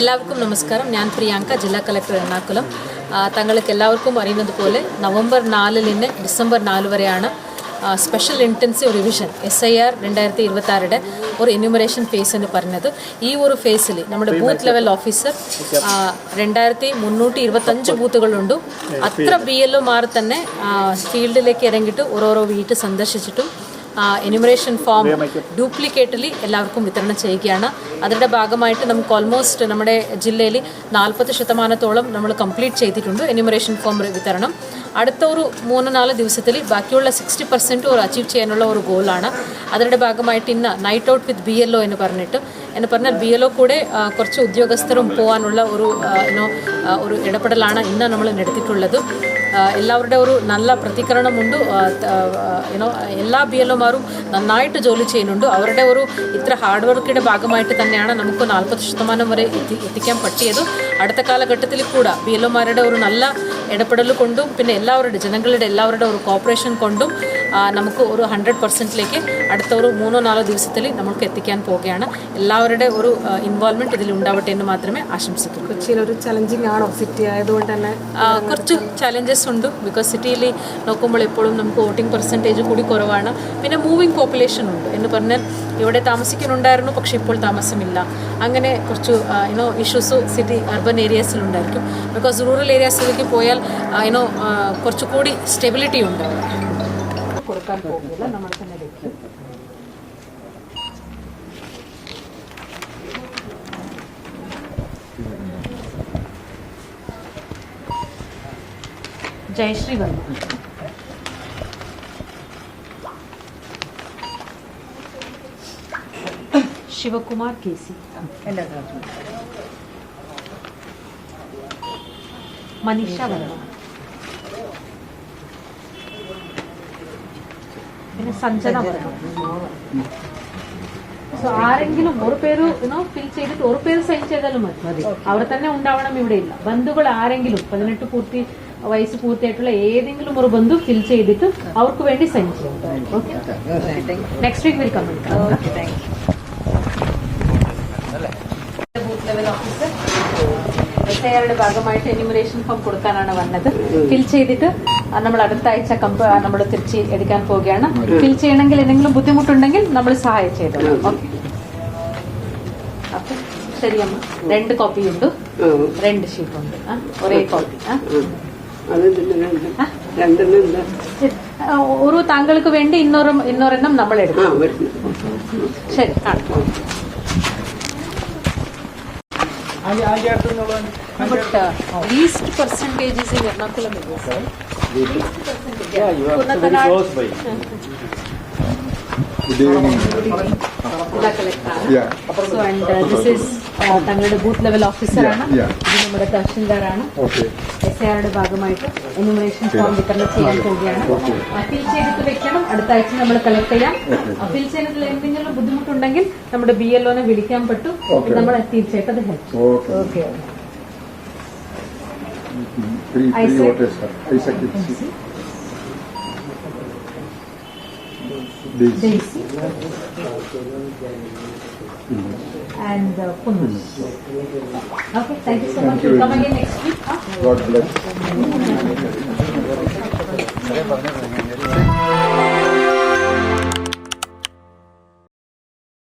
എല്ലാവർക്കും നമസ്കാരം. ഞാൻ പ്രിയാങ്ക ജില്ലാ കളക്ടർ എറണാകുളം. തങ്ങൾക്ക് എല്ലാവർക്കും അറിയുന്നത് പോലെ നവംബർ നാലിൽ നിന്ന് ഡിസംബർ നാല് വരെയാണ് special intensive revision S I R രണ്ടായിരത്തി ഇരുപത്തി ഒരു എന്യൂമറേഷൻ ഫേസ് എന്ന് പറഞ്ഞത്. ഈ ഒരു ഫേസിൽ നമ്മുടെ ബൂത്ത് ലെവൽ ഓഫീസർ രണ്ടായിരത്തി മുന്നൂറ്റി ഇരുപത്തഞ്ച് ബൂത്തുകളുണ്ട്. അത്ര ബി എൽ ഒമാർ തന്നെ ഫീൽഡിലേക്ക് ഇറങ്ങിയിട്ട് ഓരോരോ വീട്ട് സന്ദർശിച്ചിട്ടും എന്യൂമറേഷൻ ഫോം ഡ്യൂപ്ലിക്കേറ്റലി എല്ലാവർക്കും വിതരണം ചെയ്യുകയാണ്. അതിന്റെ ഭാഗമായിട്ട് നമുക്ക് ഓൾമോസ്റ്റ് നമ്മുടെ ജില്ലയിൽ നാൽപ്പത് ശതമാനത്തോളം നമ്മൾ കംപ്ലീറ്റ് ചെയ്തിട്ടുണ്ട് എന്യൂമറേഷൻ ഫോം വിതരണം. അടുത്ത ഒരു മൂന്ന് നാല് ദിവസത്തിൽ ബാക്കിയുള്ള സിക്സ്റ്റി പെർസെന്റ് ഒരു അച്ചീവ് ചെയ്യാനുള്ള ഒരു ഗോളാണ് അതിന്റെ ഭാഗമായിട്ട് ഇന്ന് night out with B L O എന്ന് പറഞ്ഞിട്ട് എന്ന് പറഞ്ഞാൽ ബി എൽ ഒ കൂടെ കുറച്ച് ഉദ്യോഗസ്ഥരും പോകാനുള്ള ഒരു ഒരു ഇടപെടലാണ് ഇന്ന് നമ്മൾ നടത്തിയിട്ടുള്ളത് എല്ലാവരുടെ ഒരു നല്ല പ്രതികരണമുണ്ട്. യുനോ എല്ലാ ബി എൽ നന്നായിട്ട് ജോലി ചെയ്യുന്നുണ്ട്. അവരുടെ ഒരു ഇത്ര ഹാർഡ് വർക്കിന്റെ ഭാഗമായിട്ട് തന്നെയാണ് നമുക്ക് നാൽപ്പത് ശതമാനം വരെ എത്തി എത്തിക്കാൻ പറ്റിയത്. അടുത്ത കാലഘട്ടത്തിൽ കൂടെ ബി എൽ ഒരു നല്ല ഇടപെടൽ കൊണ്ടും പിന്നെ എല്ലാവരുടെ ജനങ്ങളുടെ എല്ലാവരുടെ ഒരു കോപ്പറേഷൻ കൊണ്ടും നമുക്ക് ഒരു ഹൺഡ്രഡ് പെർസെന്റിലേക്ക് അടുത്ത ഒരു മൂന്നോ നാലോ ദിവസത്തിൽ നമുക്ക് എത്തിക്കാൻ പോവുകയാണ്. എല്ലാവരുടെ ഒരു ഇൻവോൾവ്മെന്റ് ഇതിൽ ഉണ്ടാവട്ടെ എന്ന് മാത്രമേ ആശംസിക്കൂ. കൊച്ചിയിൽ ഒരു ചലഞ്ചിങ് ആണോ സിറ്റി ആയതുകൊണ്ട് തന്നെ? കുറച്ച് ചലഞ്ചസ് ഉണ്ട്. ബിക്കോസ് സിറ്റിയിൽ നോക്കുമ്പോൾ എപ്പോഴും നമുക്ക് വോട്ടിംഗ് പെർസെന്റേജ് കൂടി കുറവാണ്. പിന്നെ മൂവിങ് പോപ്പുലേഷൻ ഉണ്ട്. എന്ന് പറഞ്ഞാൽ ഇവിടെ താമസിക്കുന്നുണ്ടായിരുന്നു പക്ഷേ ഇപ്പോൾ താമസമില്ല. അങ്ങനെ കുറച്ച് you know issues city urban ഏരിയാസിലുണ്ടായിരിക്കും because rural ഏരിയാസിലേക്ക് പോയാൽ യുനോ കുറച്ചുകൂടി സ്റ്റെബിലിറ്റി ഉണ്ട്. കൊടുക്കാൻ പോകില്ല നമ്മൾ തന്നെ വെക്കും. ജയശ്രീ വന്നു ശിവകുമാർ കെ സി. മനീഷ വർമ്മ. പിന്നെ സഞ്ജന സോ ആരെങ്കിലും ഒരു പേര് യുനോ ഫിൽ ചെയ്തിട്ട് ഒരു പേര് സൈൻ ചെയ്താലും മതി. അവിടെ തന്നെ ഉണ്ടാവണം ഇവിടെ ഇല്ല. ബന്ധുക്കൾ ആരെങ്കിലും പതിനെട്ട് പൂർത്തി വയസ്സ് പൂർത്തിയായിട്ടുള്ള ഏതെങ്കിലും ഒരു ബന്ധു ഫിൽ ചെയ്തിട്ട് അവർക്ക് വേണ്ടി സൈൻ ചെയ്യാം okay next week will commit level officer S ഐആറുടെ ഭാഗമായിട്ട് എന്യൂമറേഷൻ ഫോം കൊടുക്കാനാണ് വന്നത്. ഫിൽ ചെയ്തിട്ട് നമ്മൾ അടുത്ത ആഴ്ച കമ്പ് നമ്മൾ തിരിച്ചു എടുക്കാൻ പോവുകയാണ് ഫിൽ ചെയ്യണമെങ്കിൽ എന്തെങ്കിലും ബുദ്ധിമുട്ടുണ്ടെങ്കിൽ നമ്മൾ സഹായം ചെയ്തോളാം ഓക്കെ അപ്പൊ ശരിയമ്മ രണ്ട് കോപ്പി ഉണ്ട് രണ്ട് ഷീറ്റ് ഉണ്ട് ഒരേ കോപ്പി ഒരു താങ്കൾക്ക് വേണ്ടി ഇന്നൊരു ഇന്നൊരെണ്ണം നമ്മൾ എടുക്കും ശരി കാണാം least uh, least percentage is in Yeah, you are very close by. Good evening. And this തങ്ങളുടെ ബൂത്ത് ലെവൽ ഓഫീസറാണ് ഇത് നമ്മുടെ തഹസിൽദാറാണ്. എസ് ഐ ആറുടെ ഭാഗമായിട്ട് എന്യൂമറേഷൻ ഫോം വിതരണം ചെയ്യാൻ പോവുകയാണ്. അപ്പീൽ ചെയ്തിട്ട് വെക്കണം. അടുത്ത ആഴ്ച നമ്മൾ കളക്ട് ചെയ്യാം. അപ്പീൽ ചെയ്യുന്നതിൽ എന്തെങ്കിലും ബുദ്ധിമുട്ടുണ്ടെങ്കിൽ നമ്മുടെ ബി എൽ ഒനെ വിളിക്കാൻ പറ്റും. നമ്മൾ തീർച്ചയായിട്ടും അത് help okay okay Three, I three said- voters, sir. Isaac Kitsi. Daisy. Daisy mm-hmm. and uh, Punus. Mm-hmm. Okay, thank you so much. you We'll come again next week. huh? God bless. Mm-hmm.